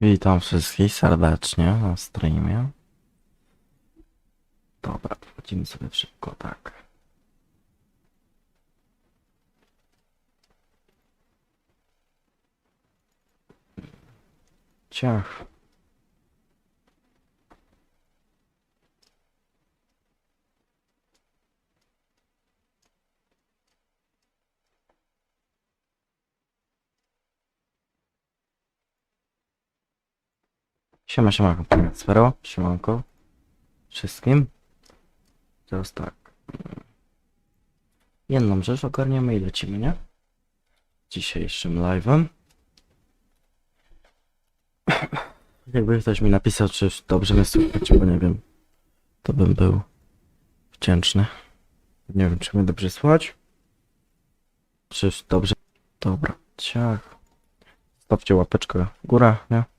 Witam wszystkich serdecznie na streamie. Dobra, wchodzimy sobie szybko, tak. Ciach. Siema, siemanko, Spero, siemanko wszystkim. Teraz tak. Jedną rzecz ogarniemy i lecimy, nie? Dzisiejszym live'em. Jakby ktoś mi napisał, czy dobrze mnie słychać, bo nie wiem. To bym był wdzięczny. Nie wiem, czy mnie dobrze słychać. Czy dobrze... Dobra, ciach. Stawcie łapeczkę w górę, nie?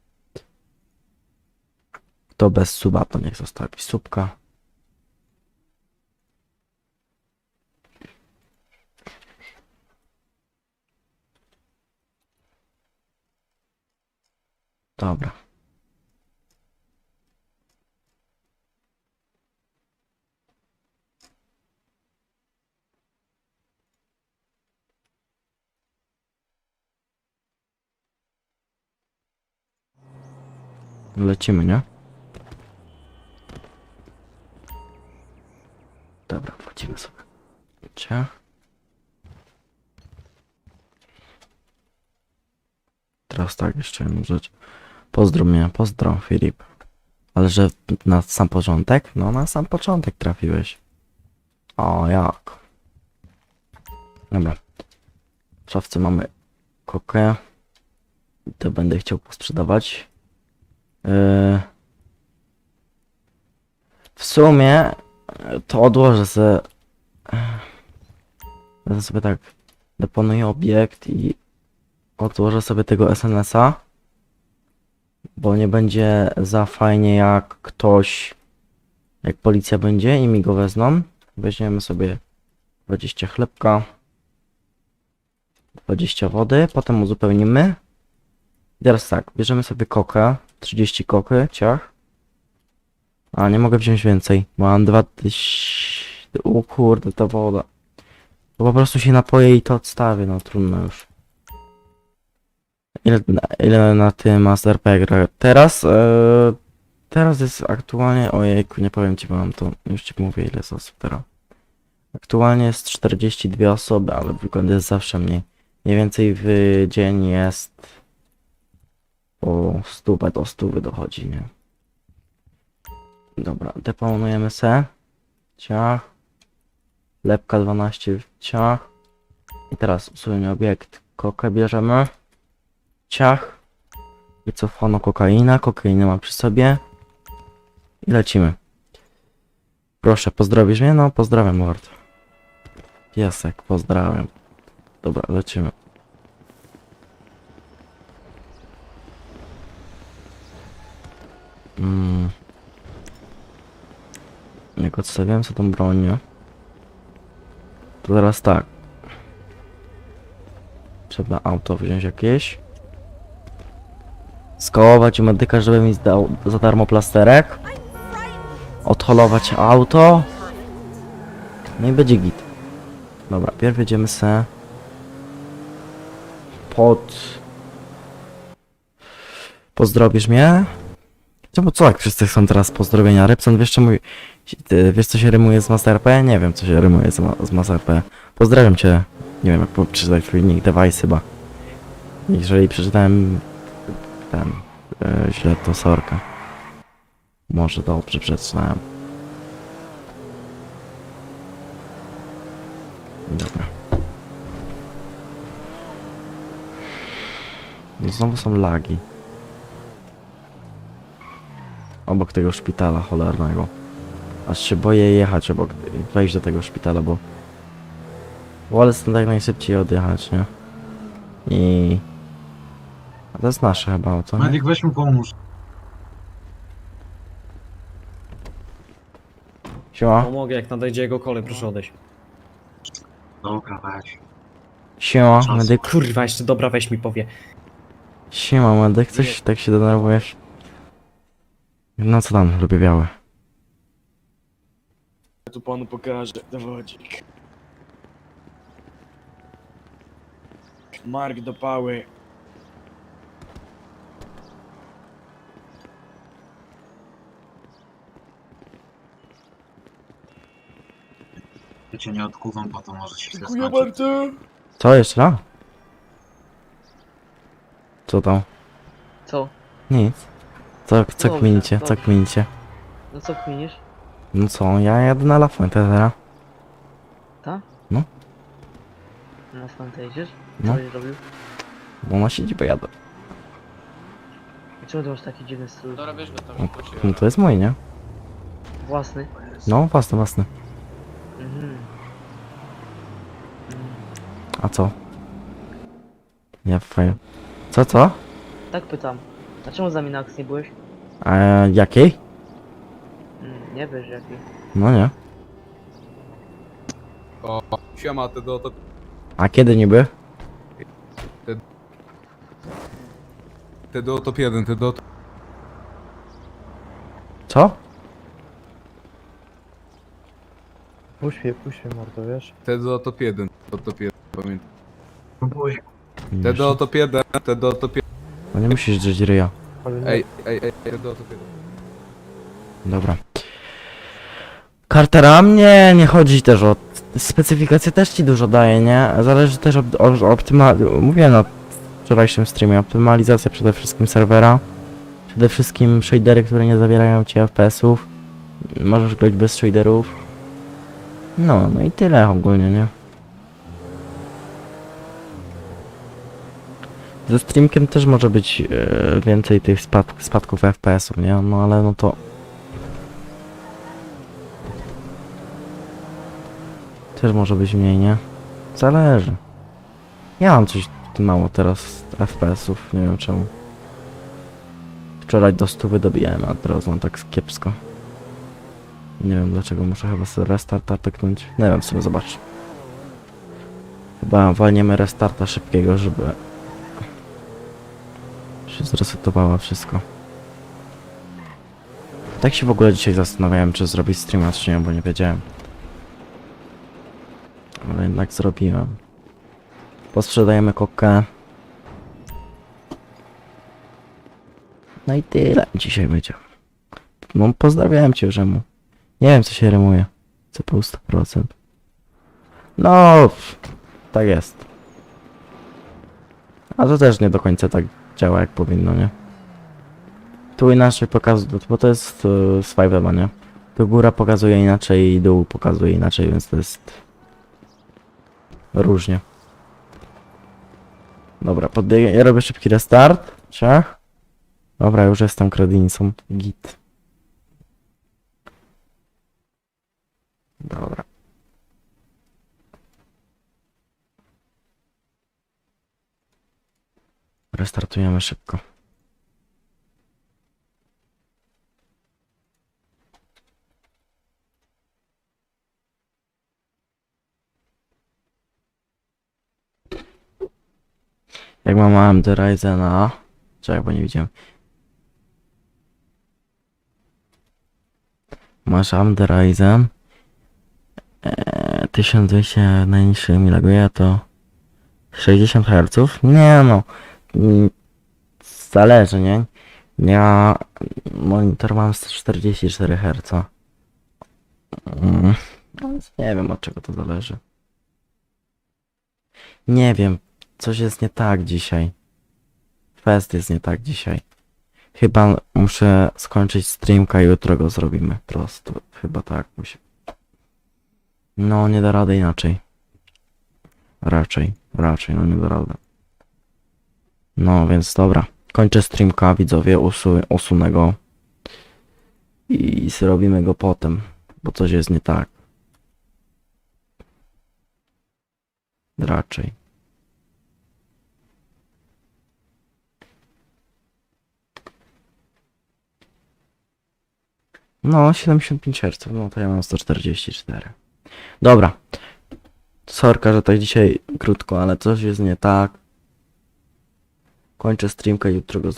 Kto bez suba, to niech zostawi subka. Dobra. Lecimy, nie? Teraz tak, jeszcze jedną rzecz. Pozdro mnie, pozdro Filip. Ale że na sam początek? No na sam początek trafiłeś. O, jak? Dobra. W szafce mamy kokę. To będę chciał posprzedawać. Yy... W sumie to odłożę sobie. Ja sobie tak deponuję obiekt i odłożę sobie tego SNS-a. Bo nie będzie za fajnie jak ktoś, jak policja będzie i mi go wezmą. Weźmiemy sobie 20 chlebka, 20 wody, potem uzupełnimy. I teraz tak, bierzemy sobie kokę, 30 koky, ciach. A, nie mogę wziąć więcej, mam dwa tyś... O kurde, ta woda. To po prostu się napoję i to odstawię, no trudno już. Ile, ile na tym Master P gra? Teraz, e, teraz jest aktualnie, ojejku, nie powiem ci, bo mam to, już ci mówię ile jest osób teraz. Aktualnie jest 42 osoby, ale wygląda jest zawsze mniej. Mniej więcej w dzień jest po 100 do 100 dochodzi, nie? Dobra, deponujemy se. Ciach. Lepka 12 ciach. I teraz usuniemy obiekt. Kokę bierzemy. Ciach. Wycofano kokaina. Kokainę mam przy sobie. I lecimy. Proszę, pozdrowisz mnie? No, pozdrawiam, Lord. Piesek, pozdrawiam. Dobra, lecimy. Mm. Jak odstawiłem sobie tą broń, nie? To teraz tak. Trzeba auto wziąć jakieś. Skołować medyka, żeby mi zdał za darmo plasterek. Odholować auto. No i będzie git. Dobra, pierw jedziemy se pod... Pozdrowisz mnie? Czemu co, jak wszyscy chcą teraz pozdrowienia? Repson, wiesz wiesz co się rymuje z Master P? Nie wiem co się rymuje z, ma z Master P. Pozdrawiam cię. Nie wiem jak przeczytać twój nick, device chyba. Jeżeli przeczytałem ten e, źle to sorka. Może dobrze przeczytałem. Dobra. No Znowu są lagi. Obok tego szpitala cholernego. Aż się boję jechać obok, wejść do tego szpitala, bo wolę stąd jak najszybciej odjechać, nie? I... A to jest nasze chyba auto, nie? Medyk, weź mu pomóż. Siema, Pomogę, jak nadejdzie jego kolej, proszę odejść. Dobra, weź. siema, Czas. medyk. Kurwa, jeszcze dobra, weź mi powie. Siema, Medek, coś tak się denerwujesz? No co tam, lubię białe. Ja tu panu pokażę dowodzik. Mark do pały. Ja cię nie odkuwam, bo to może się źle Dziękuję skończyć. bardzo. Co jeszcze raz? Co tam? Co? Nic. Co, co Dobrze, kminicie, co dobrze. kminicie? No co kminisz? No co, ja jadę na La Fuente teraz. Ta? No. Na stąd jedziesz? Co No. będziesz robił? Bo na siedzibę jadę. I czemu ty masz taki dziwny styl? Dobra, bierz go tam. No, no to jest mój, nie? Własny? No, własny, własny. Mhm. Mm. A co? Ja fajnie. Co, co? Tak pytam. A czemu z nami na akcji nie byłeś? A jakiej? Mm, nie wiesz jaki. No nie. O, siema, ty do to... A kiedy niby? Ty do top 1, ty do... Co? Puść mnie, puść mnie mordo, wiesz? Ty do top 1, do top 1, pamiętam. Próbuję. Ty do top 1, ty do top 1. No nie musisz drzeć ryja. Ale nie, Ej, ej, ej, ty do 1. Dobra. Cartera mnie nie chodzi też o... Specyfikacje też ci dużo daje, nie? Zależy też od o, optyma... Mówiłem na wczorajszym streamie, optymalizacja przede wszystkim serwera. Przede wszystkim shadery, które nie zawierają ci FPS-ów. Możesz grać bez shaderów. No, no i tyle ogólnie, nie? Ze streamkiem też może być e, więcej tych spad spadków FPS-ów, nie? No ale no to... Też może być mniej, nie? Zależy. Ja mam coś mało teraz FPS-ów, nie wiem czemu. Wczoraj do 100 dobijałem, a teraz mam tak kiepsko. Nie wiem dlaczego, muszę chyba sobie restarta pyknąć. Nie wiem, sobie zobacz. Chyba walniemy restarta szybkiego, żeby się zresetowało wszystko. Tak się w ogóle dzisiaj zastanawiałem, czy zrobić streama, czy nie, bo nie wiedziałem. Ale jednak zrobiłem. Posprzedajemy kokę. No i tyle dzisiaj będzie. No pozdrawiałem cię, Rzemu. Nie wiem, co się rymuje. Co po 100%. No, tak jest. A to też nie do końca tak działa jak powinno, nie? Tu inaczej pokazuje, bo to jest uh, z Five'ema, nie? Tu góra pokazuje inaczej i dół pokazuje inaczej, więc to jest różnie. Dobra, podbiegę, ja robię szybki restart. Ciach. Dobra, już jestem kredinicą. Git. Dobra. Restartujemy szybko. Jak mam AMD Ryzena... Czekaj, bo nie widziałem. Masz AMD Ryzen. Eee, 1200 najniższy mi laguje to 60 Hz? Nie no. Mm, Zależy, nie? Ja monitor mam 144 Hz. Mm, nie wiem od czego to zależy. Nie wiem, coś jest nie tak dzisiaj. Fest jest nie tak dzisiaj. Chyba muszę skończyć streamka i jutro go zrobimy. Prosto. Chyba tak musi. No, nie da rady inaczej. Raczej, raczej, no nie da rady. No, więc dobra. Kończę streamka, widzowie, usu usunę go. I zrobimy go potem, bo coś jest nie tak. Raczej. No, 75 Hz, no to ja mam 144. Dobra. Sorka, że tak dzisiaj krótko, ale coś jest nie tak. Kończę streamkę, jutro go